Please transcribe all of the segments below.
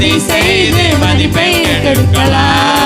மதி செய்து மதிப்பை கெடுக்கலாம்.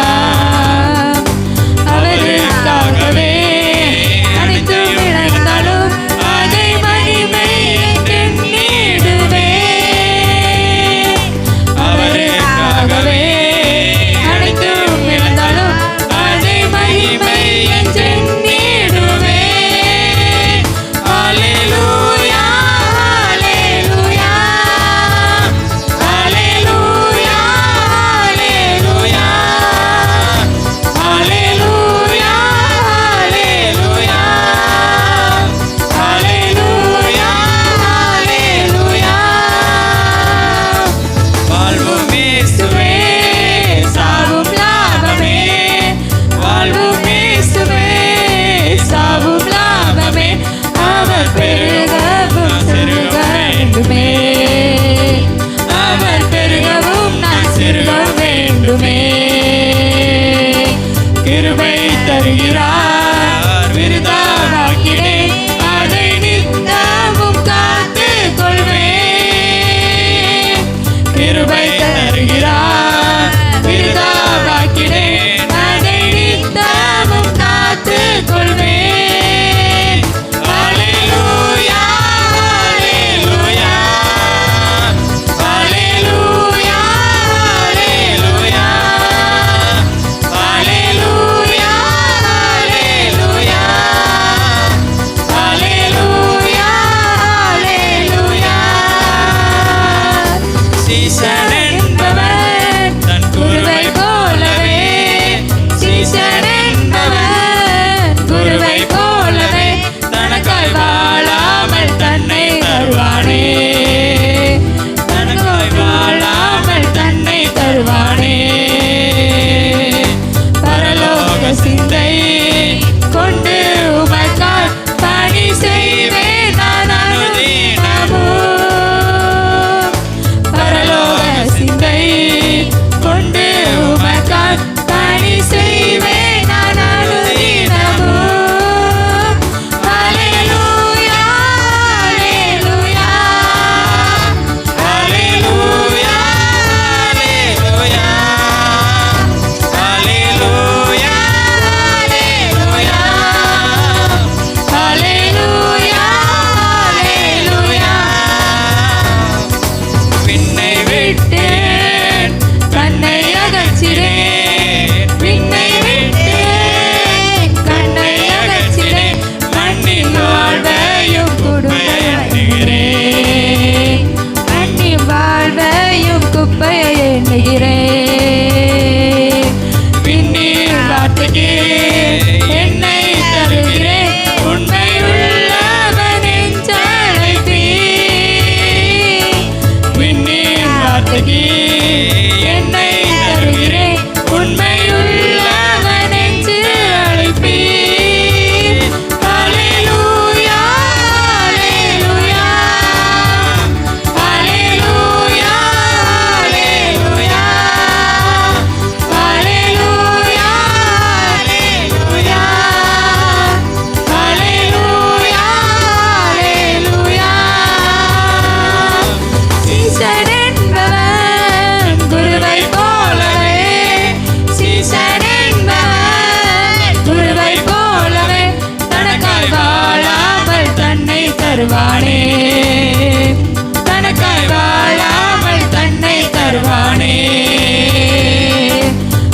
தனக்காய் வாழாமல் தன்னை தருவானே.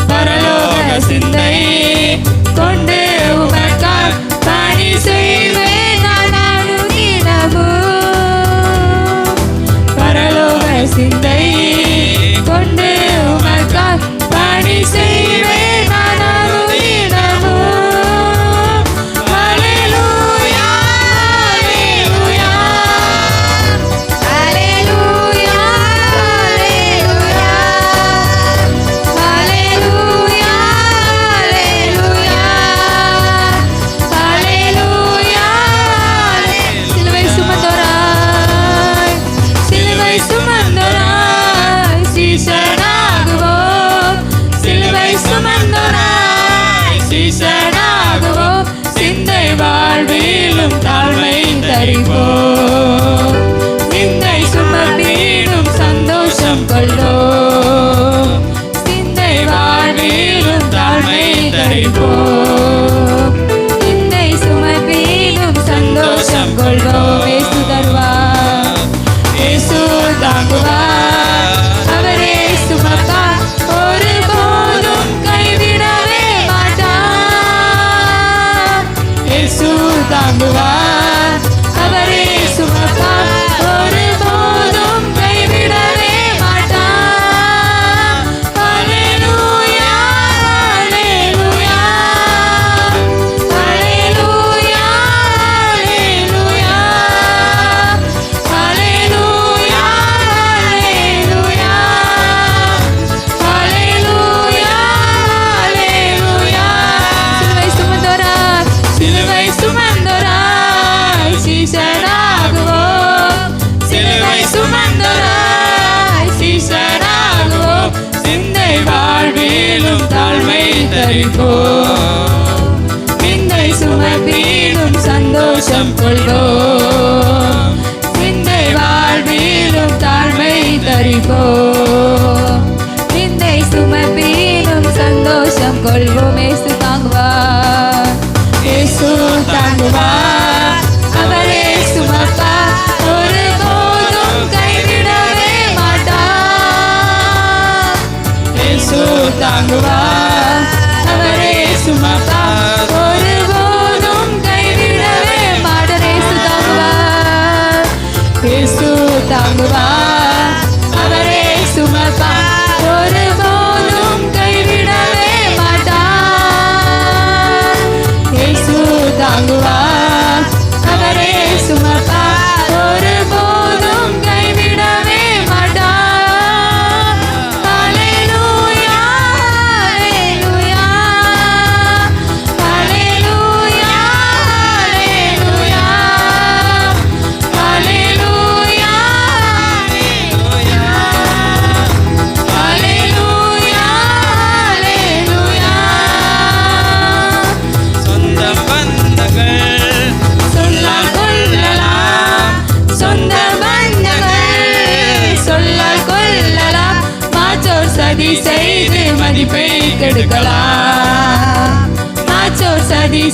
பரலோக சிந்த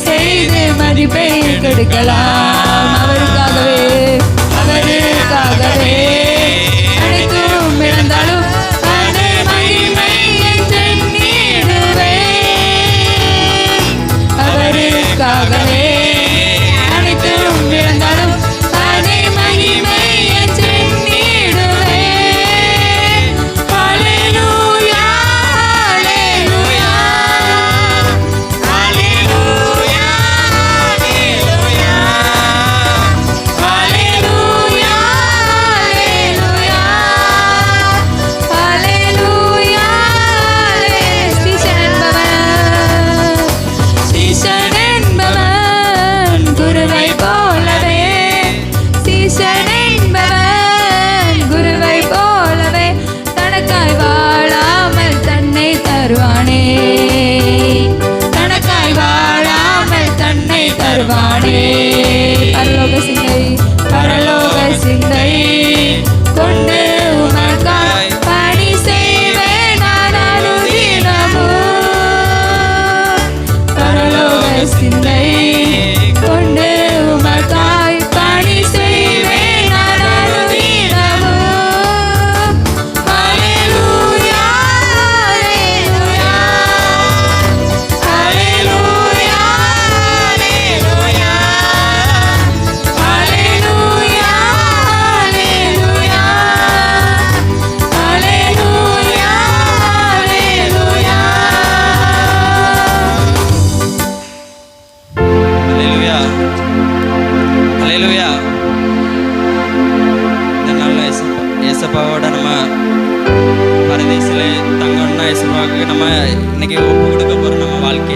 செய்து மதிப்பை கெடுக்கலாம். அவருக்கு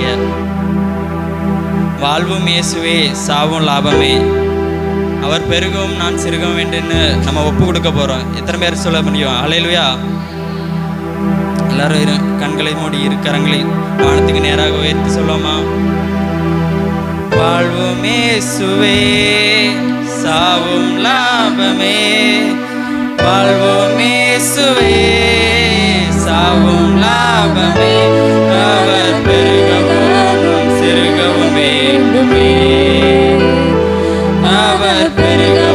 ஆண்டவராகிய வாழ்வும் இயேசுவே சாவும் லாபமே. அவர் பெருகும் நான் சிறுகவும் வேண்டுன்னு நம்ம ஒப்பு கொடுக்க போகிறோம் எத்தனை பேர் சொல்ல முடியும்? அலையிலுயா எல்லாரும் கண்களை மூடி இருக்கிறங்களை வானத்துக்கு நேராக உயர்த்தி சொல்லுவோமா? வாழ்வுமே சுவே சாவும் லாபமே. வாழ்வுமே சுவே சாவும் லாபமே. அவர் பெருகும் வேண்டுமே அவர் பெருக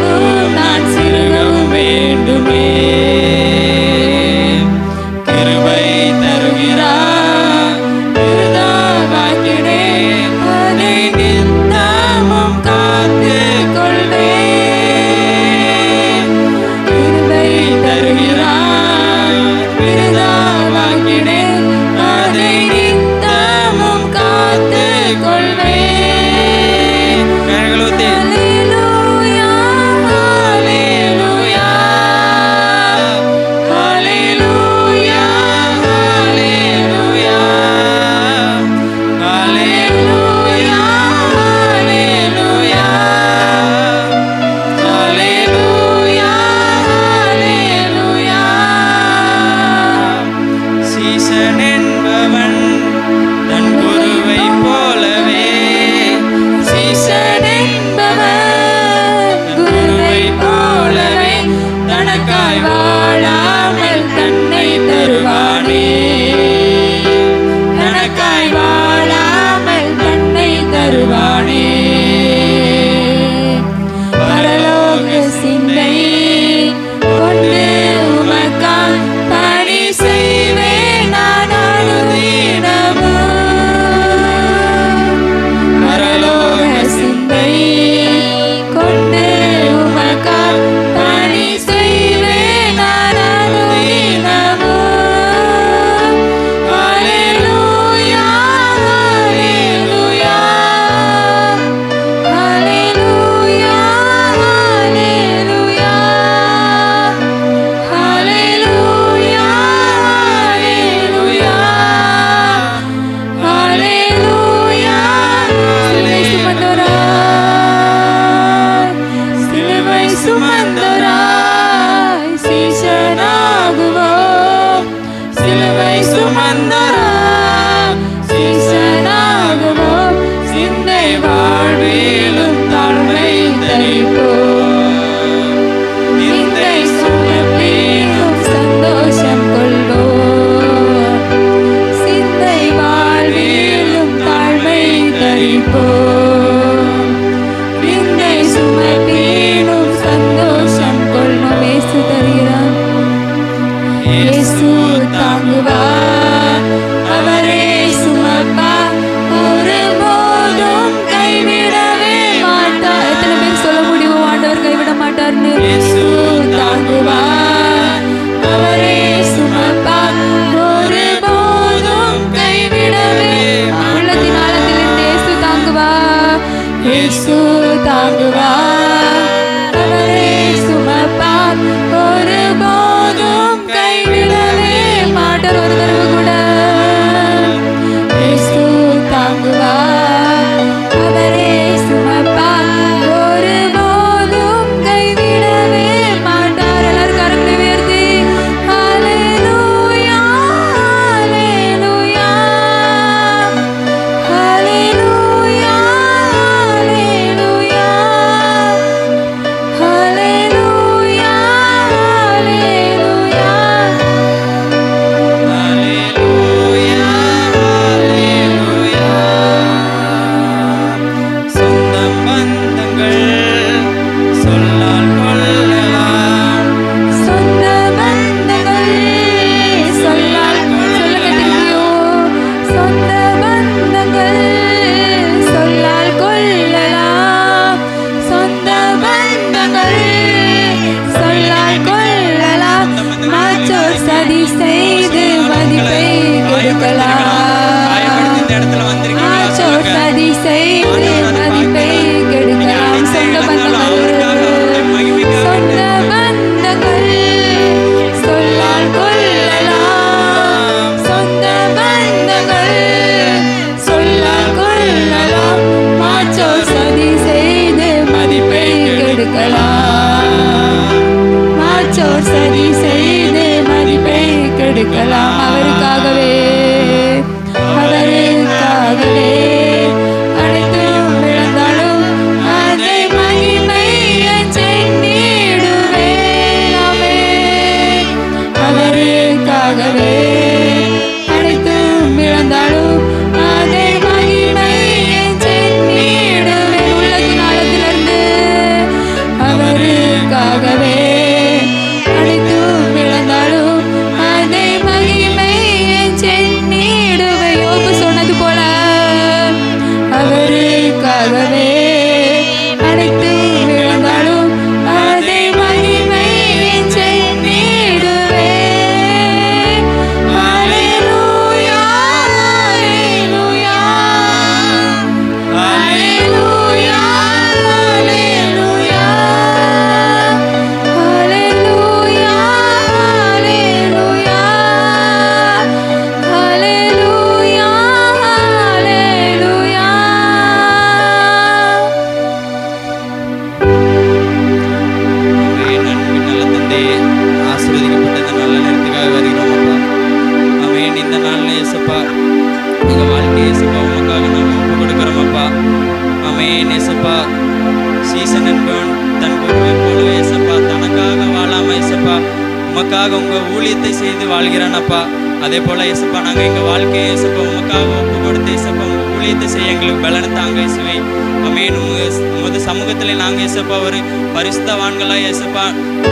கெடுக்கலாம் மாச்சோர் சரி செய்து மதிப்பை கெடுக்கலாம். எங்களுக்கு இயேசுவை. அமேன் உமது சமூகத்தில் நாங்கள் இயேசப்பா ஒரு பரிசுத்தவான்களாக இயேசப்பா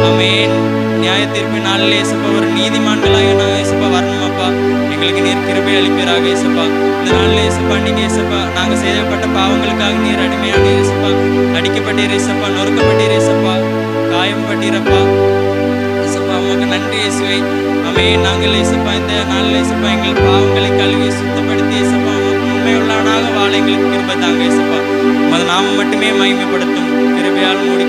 அமேன் நியாய தீர்ப்பு நாளில் இயேசப்பா ஒரு நீதிமான்களாக நாங்கள் இயேசப்பா வரணுமாப்பா எங்களுக்கு நீர் கிருபை அளிப்பீராக இயேசப்பா இந்த நாளில் இயேசப்பா நீங்கள் இயேசப்பா நாங்கள் செய்யப்பட்ட பாவங்களுக்காக நீர் அடிமையான இயேசப்பா அடிக்கப்பட்டீர் இயேசப்பா நொறுக்கப்பட்டீர் இயேசப்பா காயம் பட்டீரப்பா இயேசப்பா உமக்கு நன்றி இயேசுவை அமே நாங்கள் இயேசப்பா இந்த நாளில் இயேசப்பா எங்கள் பாவங்களை கழுவி சுத்தப்படுத்தி இயேசப்பா உமக்கு உண்மையுள்ளவனாக வாழ எங்களுக்கு கிருபை தாங்க இயேசுப்பா. உமது நாமம் மட்டுமே மகிமைப்படுத்தும். கிருபையால் மூடி